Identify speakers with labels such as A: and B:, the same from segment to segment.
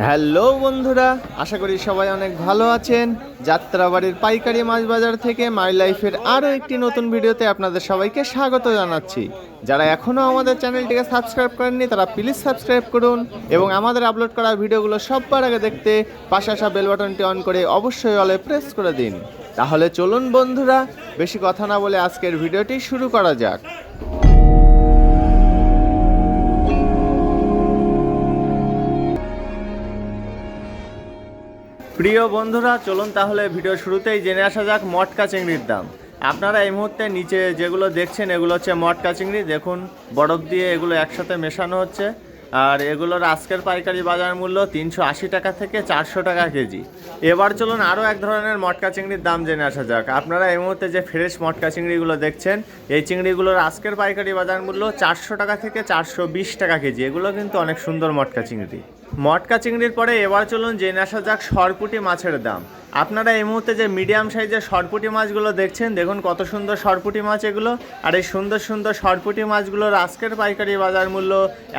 A: Hello বন্ধুরা, আশা করি সবাই অনেক ভালো আছেন। যাত্রাবাড়ির পাইকারি মাছ বাজার থেকে মাই লাইফের আরও একটি নতুন ভিডিওতে আপনাদের সবাইকে স্বাগত জানাচ্ছি। যারা এখনও আমাদের চ্যানেলটিকে সাবস্ক্রাইব করেননি, তারা প্লিজ সাবস্ক্রাইব করুন এবং আমাদের আপলোড করা ভিডিওগুলো সববার আগে দেখতে পাশে আসা বেল বাটনটি অন করে অবশ্যই অলে প্রেস করে দিন। তাহলে চলুন বন্ধুরা, বেশি কথা না বলে আজকের ভিডিওটি শুরু করা যাক। প্রিয় বন্ধুরা, চলুন তাহলে ভিডিও শুরুতেই জেনে আসা যাক মটকা চিংড়ির দাম। আপনারা এই মুহূর্তে নিচে যেগুলো দেখছেন, এগুলো হচ্ছে মটকা চিংড়ি। দেখুন, বরফ দিয়ে এগুলো একসাথে মেশানো হচ্ছে। আর এগুলোর আজকের পাইকারি বাজার মূল্য তিনশো আশি টাকা থেকে চারশো টাকা কেজি। এবার চলুন আরও এক ধরনের মটকা চিংড়ির দাম জেনে আসা যাক। আপনারা এই মুহূর্তে যে ফ্রেশ মটকা চিংড়িগুলো দেখছেন, এই চিংড়িগুলোর আজকের পাইকারি বাজার মূল্য চারশো টাকা থেকে চারশো বিশ টাকা কেজি। এগুলো কিন্তু অনেক সুন্দর মটকা চিংড়ি। মটকা চিংড়ির পরে এবার চলুন জেনে আসা যাক সরপুটি মাছের দাম। আপনারা এই মুহূর্তে যে মিডিয়াম সাইজের সরপুটি মাছগুলো দেখছেন, দেখুন কত সুন্দর সরপুটি মাছ এগুলো। আর এই সুন্দর সুন্দর সরপুটি মাছগুলোর আজকের পাইকারি বাজার মূল্য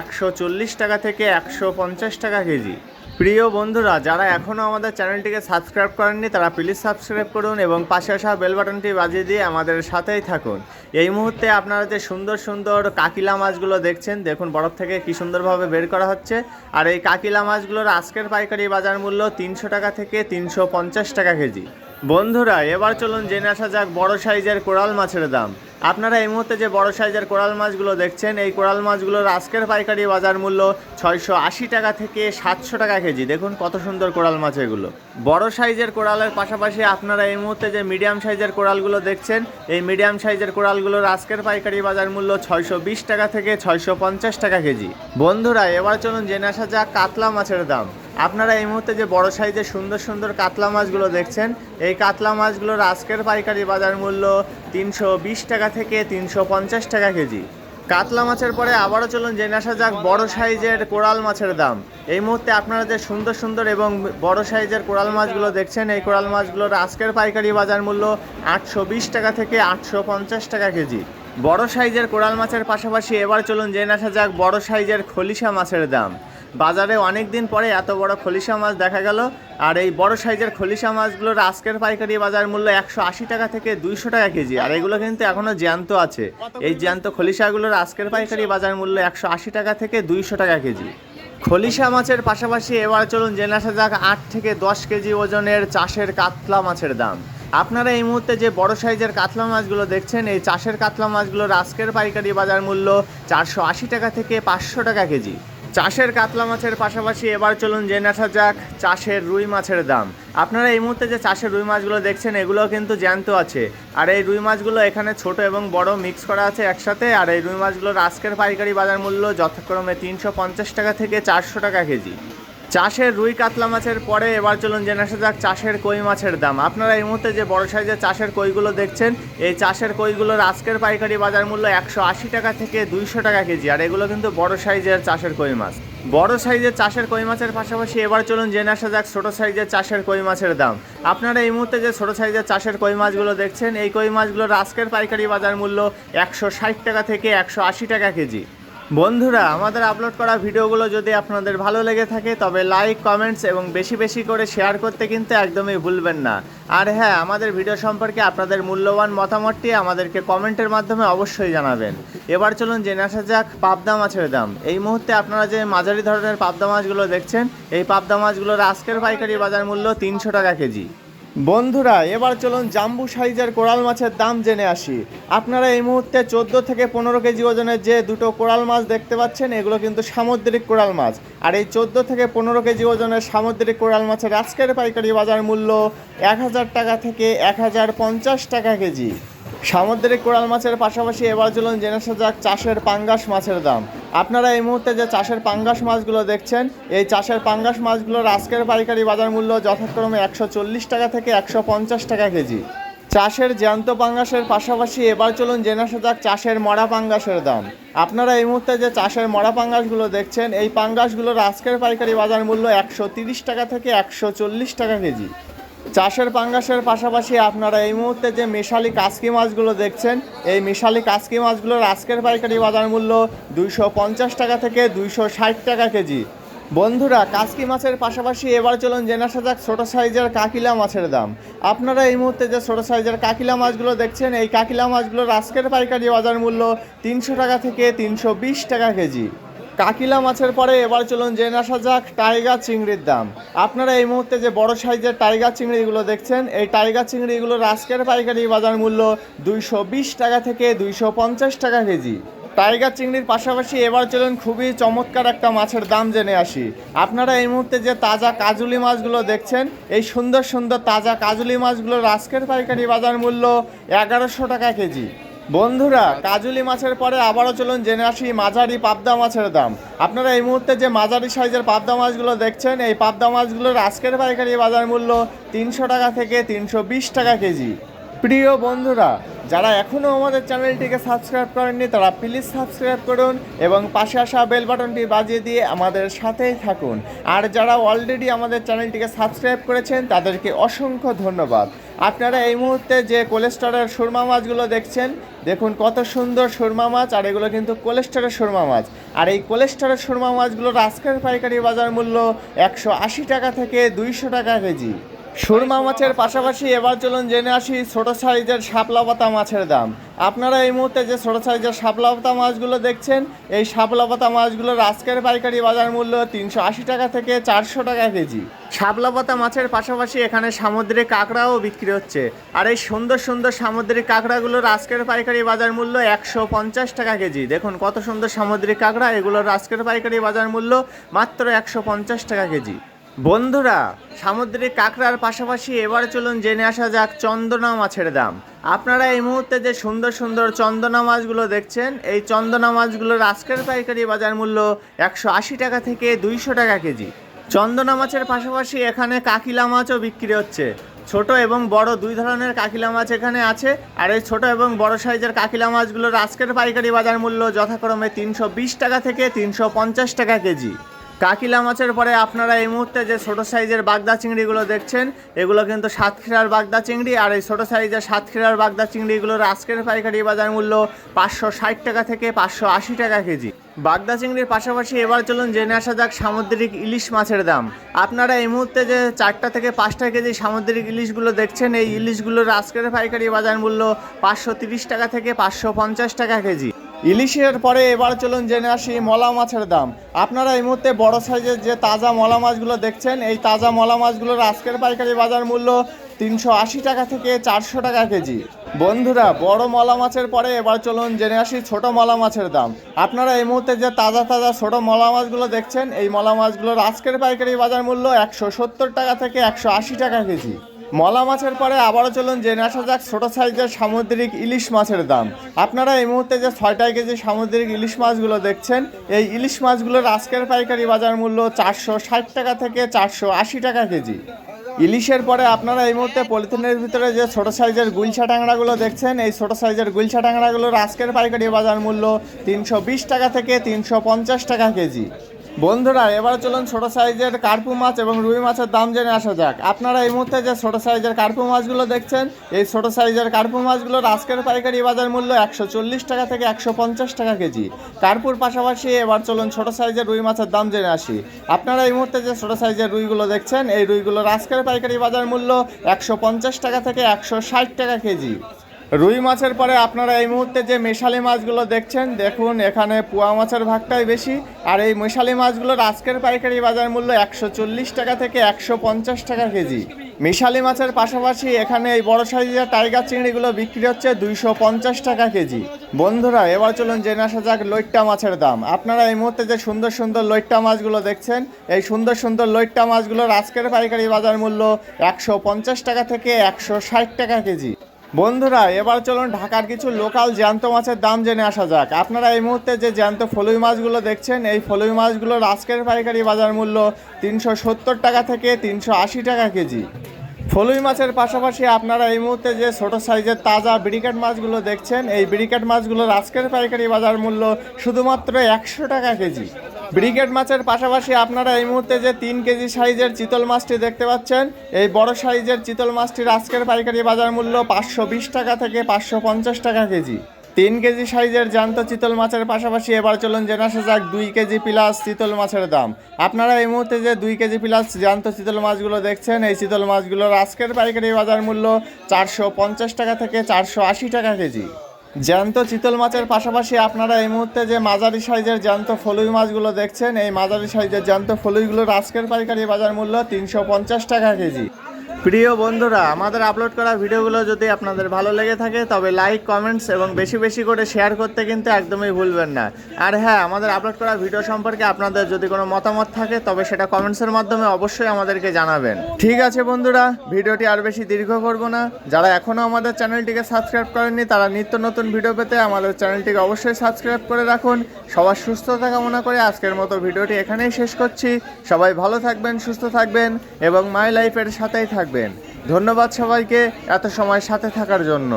A: একশো চল্লিশ টাকা থেকে একশো পঞ্চাশ টাকা কেজি। প্রিয় বন্ধুরা, যারা এখনও আমাদের চ্যানেলটিকে সাবস্ক্রাইব করেননি, তারা প্লিজ সাবস্ক্রাইব করুন এবং পাশে আসা বেল বাটনটি বাজিয়ে দিয়ে আমাদের সাথেই থাকুন। এই মুহূর্তে আপনারা যে সুন্দর সুন্দর কাকিলা মাছগুলো দেখছেন, দেখুন বরফ থেকে কি সুন্দরভাবে বের করা হচ্ছে। আর এই কাকিলা মাছগুলোর আজকের পাইকারি বাজার মূল্য তিনশো টাকা থেকে তিনশো পঞ্চাশ টাকা কেজি। বন্ধুরা, এবার চলুন জেনে আসা যাক বড় সাইজের কোরাল মাছের দাম। আপনারা এই মুহূর্তে যে বড় সাইজের কোরাল মাছগুলো দেখছেন, এই কোরাল মাছগুলোর আজকের পাইকারি বাজার মূল্য ছয়শো আশি টাকা থেকে সাতশো টাকা কেজি। দেখুন কত সুন্দর কোরাল মাছ এগুলো। বড় সাইজের কোরালের পাশাপাশি আপনারা এই মুহূর্তে যে মিডিয়াম সাইজের কোরালগুলো দেখছেন, এই মিডিয়াম সাইজের কোরালগুলোর আজকের পাইকারি বাজার মূল্য ছয়শো বিশ টাকা থেকে ছয়শো পঞ্চাশ টাকা কেজি। বন্ধুরা, এবার চলুন জেনে আসা যাক কাতলা মাছের দাম। আপনারা এই মুহূর্তে যে বড় সাইজের সুন্দর সুন্দর কাতলা মাছগুলো দেখছেন, এই কাতলা মাছগুলোর আজকের পাইকারি বাজার মূল্য তিনশো বিশ টাকা থেকে তিনশো পঞ্চাশ টাকা কেজি। কাতলা মাছের পরে আবারও চলুন জেনে আসা যাক বড় সাইজের কোরাল মাছের দাম। এই মুহূর্তে আপনারা যে সুন্দর সুন্দর এবং বড় সাইজের কোরাল মাছগুলো দেখছেন, এই কোরাল মাছগুলোর আজকের পাইকারি বাজার মূল্য আটশো বিশ টাকা থেকে আটশো পঞ্চাশ টাকা কেজি। বড় সাইজের কোরাল মাছের পাশাপাশি এবার চলুন জেনে আসা যাক বড় সাইজের খলিশা মাছের দাম। বাজারে অনেক দিন পরে এত বড় খলিশা মাছ দেখা গেল, আর এই বড় সাইজের খলিশা মাছগুলোর আজকের পাইকারি বাজার মূল্য একশো আশি টাকা থেকে দুইশো টাকা কেজি, আর এগুলো কিন্তু এখনও জ্যান্ত আছে। এই জ্যান্ত খলিশাগুলোর আজকের পাইকারি বাজার মূল্য একশো আশি টাকা থেকে দুইশো টাকা কেজি। খলিশা মাছের পাশাপাশি এবার চলুন জেনে আসা যাক আট থেকে দশ কেজি ওজনের চাষের কাতলা মাছের দাম। আপনারা এই মুহূর্তে যে বড় সাইজের কাতলা মাছগুলো দেখছেন, এই চাষের কাতলা মাছগুলোর আজকের পাইকারি বাজার মূল্য চারশো আশি টাকা থেকে পাঁচশো টাকা কেজি। চাষের কাতলা মাছের পাশাপাশি এবার চলুন জেনে আসা যাক চাষের রুই মাছের দাম। আপনারা এই মুহূর্তে যে চাষের রুই মাছগুলো দেখছেন এগুলো কিন্তু জ্যান্ত আছে। আর এই রুই মাছগুলো এখানে ছোট এবং বড় মিক্স করা আছে একসাথে। আর এই রুই মাছগুলোর আজকের পাইকারি বাজার মূল্য যথাক্রমে তিনশো পঞ্চাশ টাকা থেকে চারশো টাকা কেজি। চাষের রুই, কাতলা মাছের পরে এবার চলুন জেনে আসা যাক চাষের কই মাছের দাম। আপনারা এই মুহূর্তে যে বড় সাইজের চাষের কইগুলো দেখছেন, এই চাষের কইগুলোর আজকের পাইকারি বাজার মূল্য একশো আশি টাকা থেকে দুইশো টাকা কেজি, আর এগুলো কিন্তু বড় সাইজের চাষের কই মাছ। বড় সাইজের চাষের কই মাছের পাশাপাশি এবার চলুন জেনে আসা যাক ছোট সাইজের চাষের কই মাছের দাম। আপনারা এই মুহূর্তে যে ছোট সাইজের চাষের কই মাছগুলো দেখছেন, এই কই মাছগুলোর আজকের পাইকারি বাজার মূল্য একশো ষাট টাকা থেকে একশো আশি টাকা কেজি। বন্ধুরা, আমাদের আপলোড করা ভিডিওগুলো যদি আপনাদের ভালো লেগে থাকে, তবে লাইক কমেন্টস এবং বেশি বেশি করে শেয়ার করতে কিন্তু একদমই ভুলবেন না। আর হ্যাঁ আমাদের ভিডিও সম্পর্কে আপনাদের মূল্যবান মতামতটি আমাদেরকে কমেন্টের মাধ্যমে অবশ্যই জানাবেন। এবার চলুন জেনে আসা যাক পাবদা মাছের দাম। এই মুহূর্তে আপনারা যে মাঝারি ধরনের পাবদা মাছগুলো দেখছেন, এই পাবদা মাছগুলোর আজকের পাইকারি বাজার মূল্য তিনশো টাকা কেজি। বন্ধুরা, এবার চলুন জাম্বু সাইজের কোরাল মাছের দাম জেনে আসি। আপনারা এই মুহূর্তে চোদ্দ থেকে পনেরো কেজি ওজনের যে দুটো কোরাল মাছ দেখতে পাচ্ছেন, এগুলো কিন্তু সামুদ্রিক কোরাল মাছ। আর এই চোদ্দ থেকে পনেরো কেজি ওজনের সামুদ্রিক কোরাল মাছের আজকের পাইকারি বাজার মূল্য এক হাজার টাকা থেকে এক হাজার পঞ্চাশ টাকা কেজি। সামুদ্রিক কোরাল মাছের পাশাপাশি এবার চলুন জেনে আসা যাক চাষের পাঙ্গাস মাছের দাম। আপনারা এই মুহূর্তে যে চাষের পাঙ্গাস মাছগুলো দেখছেন, এই চাষের পাঙ্গাস মাছগুলোর আজকের পাইকারি বাজার মূল্য যথাক্রমে একশো চল্লিশ টাকা থেকে একশো পঞ্চাশ টাকা কেজি। চাষের জ্যান্ত পাঙ্গাসের পাশাপাশি এবার চলুন জেনে আসা যাক চাষের মরা পাঙ্গাসের দাম। আপনারা এই মুহূর্তে যে চাষের মরা পাঙ্গাসগুলো দেখছেন, এই পাঙ্গাসগুলোর আজকের পাইকারি বাজার মূল্য একশো টাকা থেকে একশো চল্লিশ টাকা কেজি। চাষের পাঙ্গাসের পাশাপাশি আপনারা এই মুহূর্তে যে মিশালি কাসকি মাছগুলো দেখছেন, এই মিশালি কাসকি মাছগুলোর আজকের পাইকারি বাজার মূল্য দুইশো পঞ্চাশ টাকা থেকে দুইশো ষাট টাকা কেজি। বন্ধুরা, কাসকি মাছের পাশাপাশি এবার চলুন জেনে আসা যাক ছোটো সাইজের কাকিলা মাছের দাম। আপনারা এই মুহূর্তে যে ছোটো সাইজের কাকিলা মাছগুলো দেখছেন, এই কাকিলা মাছগুলোর আজকের পাইকারি বাজার মূল্য তিনশো টাকা থেকে তিনশো বিশ টাকা কেজি। কাকিলা মাছের পরে এবার চলুন জেনে আসা যাক টাইগার চিংড়ির দাম। আপনারা এই মুহূর্তে যে বড় সাইজের টাইগার চিংড়িগুলো দেখছেন, এই টাইগার চিংড়িগুলোর আজকের পাইকারি বাজার মূল্য দুইশো বিশ টাকা থেকে দুইশো পঞ্চাশ টাকা কেজি। টাইগার চিংড়ির পাশাপাশি এবার চলুন খুবই চমৎকার একটা মাছের দাম জেনে আসি। আপনারা এই মুহূর্তে যে তাজা কাজুলি মাছগুলো দেখছেন, এই সুন্দর সুন্দর তাজা কাজুলি মাছগুলোর আজকের পাইকারি বাজার মূল্য এগারোশো টাকা কেজি। বন্ধুরা, কাজুলি মাছের পরে আবারও চলুন জেনে আসি মাঝারি পাবদা মাছের দাম। আপনারা এই মুহূর্তে যে মাঝারি সাইজের পাবদা মাছগুলো দেখছেন, এই পাবদা মাছগুলোর আজকের পাইকারি বাজার মূল্য তিনশো টাকা থেকে তিনশো বিশ টাকা কেজি। প্রিয় বন্ধুরা যারা এখনও আমাদের চ্যানেলটিকে সাবস্ক্রাইব করেননি, তারা প্লিজ সাবস্ক্রাইব করুন এবং পাশে আসা বেল বাটনটি বাজিয়ে দিয়ে আমাদের সাথেই থাকুন। আর যারা অলরেডি আমাদের চ্যানেলটিকে সাবস্ক্রাইব করেছেন, তাদেরকে অসংখ্য ধন্যবাদ। আপনারা এই মুহূর্তে যে কোলেস্টারের সুরমা মাছগুলো দেখছেন, দেখুন কত সুন্দর সুরমা মাছ, আর এগুলো কিন্তু কোলেস্টারের সুরমা মাছ। আর এই কোলেস্টারের সুরমা মাছগুলোর আজকের পাইকারি বাজার মূল্য একশো আশি টাকা থেকে দুইশো টাকা কেজি। সুরমা মাছের পাশাপাশি এবার চলুন জেনে আসি ছোট সাইজের শাপলা পাতা মাছের দাম। আপনারা এই মুহূর্তে যে ছোট সাইজের শাপলা পাতা মাছগুলো দেখছেন, এই শাপলা পাতা মাছগুলোর আজকের পাইকারি বাজার মূল্য তিনশো আশি টাকা থেকে চারশো টাকা কেজি। শাপলা পাতা মাছের পাশাপাশি এখানে সামুদ্রিক কাঁকড়াও বিক্রি হচ্ছে। আর এই সুন্দর সুন্দর সামুদ্রিক কাঁকড়াগুলোর আজকের পাইকারি বাজার মূল্য একশো পঞ্চাশ টাকা কেজি। দেখুন কত সুন্দর সামুদ্রিক কাঁকড়া, এগুলোর আজকের পাইকারি বাজার মূল্য মাত্র একশো পঞ্চাশ টাকা কেজি। বন্ধুরা, সামুদ্রিক কাঁকড়ার পাশাপাশি এবার চলুন জেনে আসা যাক চন্দনা মাছের দাম। আপনারা এই মুহূর্তে যে সুন্দর সুন্দর চন্দনা মাছগুলো দেখছেন, এই চন্দনা মাছগুলোর আজকের পাইকারি বাজার মূল্য একশো আশি টাকা থেকে দুইশো টাকা কেজি। চন্দনা মাছের পাশাপাশি এখানে কাকিলা মাছও বিক্রি হচ্ছে। ছোট এবং বড় দুই ধরনের কাকিলা মাছ এখানে আছে। আর এই ছোট এবং বড় সাইজের কাকিলা মাছগুলোর আজকের পাইকারি বাজার মূল্য যথাক্রমে তিনশো বিশ টাকা থেকে তিনশো পঞ্চাশ টাকা কেজি। কাকিলা মাছের পরে আপনারা এই মুহূর্তে যে ছোট সাইজের বাগদা চিংড়িগুলো দেখছেন, এগুলো কিন্তু সাতক্ষীরার বাগদা চিংড়ি, আর এই ছোট সাইজের সাতক্ষীরার বাগদা চিংড়িগুলোর আজকের পাইকারি বাজার মূল্য পাঁচশো ষাট টাকা থেকে পাঁচশো আশি টাকা কেজি। বাগদা চিংড়ির পাশাপাশি এবার চলুন জেনে আসা যাক সামুদ্রিক ইলিশ মাছের দাম। আপনারা এই মুহূর্তে যে চারটা থেকে পাঁচটা কেজি সামুদ্রিক ইলিশগুলো দেখছেন, এই ইলিশগুলোর আজকের পাইকারি বাজার মূল্য পাঁচশো তিরিশ টাকা থেকে পাঁচশো পঞ্চাশ টাকা কেজি। ইলিশের পরে এবার চলুন জেনে আসি মলা মাছের দাম। আপনারা এই মুহূর্তে বড় সাইজের যে তাজা মলা মাছগুলো দেখছেন, এই তাজা মলা মাছগুলোর আজকের পাইকারি বাজার মূল্য তিনশো আশি টাকা থেকে চারশো টাকা কেজি। বন্ধুরা, বড় মলা মাছের পরে এবার চলুন জেনে আসি ছোট মলা মাছের দাম। আপনারা এই মুহূর্তে যে তাজা তাজা ছোট মলা মাছগুলো দেখছেন, এই মলা মাছগুলোর আজকের পাইকারি বাজার মূল্য একশো সত্তর টাকা থেকে একশো আশি টাকা কেজি। মলা মাছের পরে আবারও চলুন জেনে আসা যাক ছোট সাইজের সামুদ্রিক ইলিশ মাছের দাম। আপনারা এই মুহূর্তে যে ছয়টায় কেজি সামুদ্রিক ইলিশ মাছগুলো দেখছেন, এই ইলিশ মাছগুলোর আজকের পাইকারি বাজার মূল্য চারশো ষাট টাকা থেকে চারশো আশি টাকা কেজি। ইলিশের পরে আপনারা এই মুহূর্তে পলিথিনের ভিতরে যে ছোট সাইজের গুলশা টাংরাগুলো দেখছেন, এই ছোট সাইজের গুলশা টাংরাগুলোর আজকের পাইকারি বাজার মূল্য তিনশো বিশ টাকা থেকে তিনশো পঞ্চাশ টাকা কেজি। বন্ধুরা, এবার চলুন ছোট সাইজের কার্পু মাছ এবং রুই মাছের দাম জেনে আসা যাক। আপনারা এই মুহূর্তে যে ছোট সাইজের কার্পু মাছগুলো দেখছেন, এই ছোট সাইজের কার্পু মাছগুলোর আজকের পাইকারি বাজার মূল্য একশো চল্লিশ টাকা থেকে একশো পঞ্চাশ টাকা কেজি। কার্পুর পাশাপাশি এবার চলুন ছোট সাইজের রুই মাছের দাম জেনে আসি। আপনারা এই মুহূর্তে যে ছোট সাইজের রুইগুলো দেখছেন, এই রুইগুলোর আজকের পাইকারি বাজার মূল্য একশো পঞ্চাশ টাকা থেকে একশো ষাট টাকা কেজি। রুই মাছের পরে আপনারা এই মুহূর্তে যে মেশালি মাছগুলো দেখছেন, দেখুন এখানে পোয়া মাছের ভাগটাই বেশি। আর এই মেশালি মাছগুলোর আজকের পাইকারি বাজার মূল্য একশো চল্লিশ টাকা থেকে একশো পঞ্চাশ টাকা কেজি। মিশালি মাছের পাশাপাশি এখানে এই বড় সাইজের টাইগার চিংড়িগুলো বিক্রি হচ্ছে দুইশো পঞ্চাশ টাকা কেজি। বন্ধুরা, এবার চলুন জেনে আসা যাক লইট্টা মাছের দাম। আপনারা এই মুহূর্তে যে সুন্দর সুন্দর লইট্টা মাছগুলো দেখছেন, এই সুন্দর সুন্দর লইট্টা মাছগুলোর আজকের পাইকারি বাজার মূল্য একশো পঞ্চাশ টাকা থেকে একশো ষাট টাকা কেজি। বন্ধুরা, এবার চলুন ঢাকার কিছু লোকাল জ্যান্ত মাছের দাম জেনে আসা যাক। আপনারা এই মুহূর্তে যে জ্যান্ত ফলুই মাছগুলো দেখছেন, এই ফলুই মাছগুলোর আজকের পাইকারি বাজার মূল্য তিনশো সত্তর টাকা থেকে তিনশো আশি টাকা কেজি। ফলুই মাছের পাশাপাশি আপনারা এই মুহূর্তে যে ছোট সাইজের তাজা ব্রিকেট মাছগুলো দেখছেন, এই ব্রিকেট মাছগুলোর আজকের পাইকারি বাজার মূল্য শুধুমাত্র একশো টাকা কেজি। ব্রিকেট মাছের পাশাপাশি আপনারা এই মুহূর্তে যে তিন কেজি সাইজের চিতল মাছটি দেখতে পাচ্ছেন, এই বড় সাইজের চিতল মাছটির আজকের পাইকারি বাজার মূল্য পাঁচশো বিশ টাকা থেকে পাঁচশো পঞ্চাশ টাকা কেজি। তিন কেজি সাইজের জ্যান্ত চিতল মাছের পাশাপাশি এবার চলুন জেনে আসা যাক দুই কেজি প্লাস চিতল মাছের দাম। আপনারা এই মুহূর্তে যে দুই কেজি প্লাস জ্যান্ত চিতল মাছগুলো দেখছেন, এই চিতল মাছগুলোর আজকের পাইকারি বাজার মূল্য চারশো পঞ্চাশ টাকা থেকে চারশো আশি টাকা কেজি। জ্যান্ত চিতল মাছের পাশাপাশি আপনারা এই মুহূর্তে যে মাঝারি সাইজের জ্যান্ত ফলুই মাছগুলো দেখছেন, এই মাঝারি সাইজের জ্যান্ত ফলুইগুলোর আজকের পাইকারি বাজার মূল্য তিনশো পঞ্চাশ টাকা কেজি। প্রিয় বন্ধুরা, আমাদের আপলোড করা ভিডিওগুলো যদি আপনাদের ভালো লেগে থাকে, তবে লাইক কমেন্টস এবং বেশি বেশি করে শেয়ার করতে কিন্তু একদমই ভুলবেন না। আর হ্যাঁ আমাদের আপলোড করা ভিডিও সম্পর্কে আপনাদের যদি কোনো মতামত থাকে, তবে সেটা কমেন্টসের মাধ্যমে অবশ্যই আমাদেরকে জানাবেন। ঠিক আছে বন্ধুরা, ভিডিওটি আর বেশি দীর্ঘ করব না। যারা এখনও আমাদের চ্যানেলটিকে সাবস্ক্রাইব করেননি, তারা নিত্য নতুন ভিডিও পেতে আমাদের চ্যানেলটিকে অবশ্যই সাবস্ক্রাইব করে রাখুন। সবার সুস্থতা কামনা করে আজকের মতো ভিডিওটি এখানেই শেষ করছি। সবাই ভালো থাকবেন, সুস্থ থাকবেন এবং মাই লাইফের সাথেই থাকবেন। ধন্যবাদ সবাইকে এত সময় সাথে থাকার জন্য।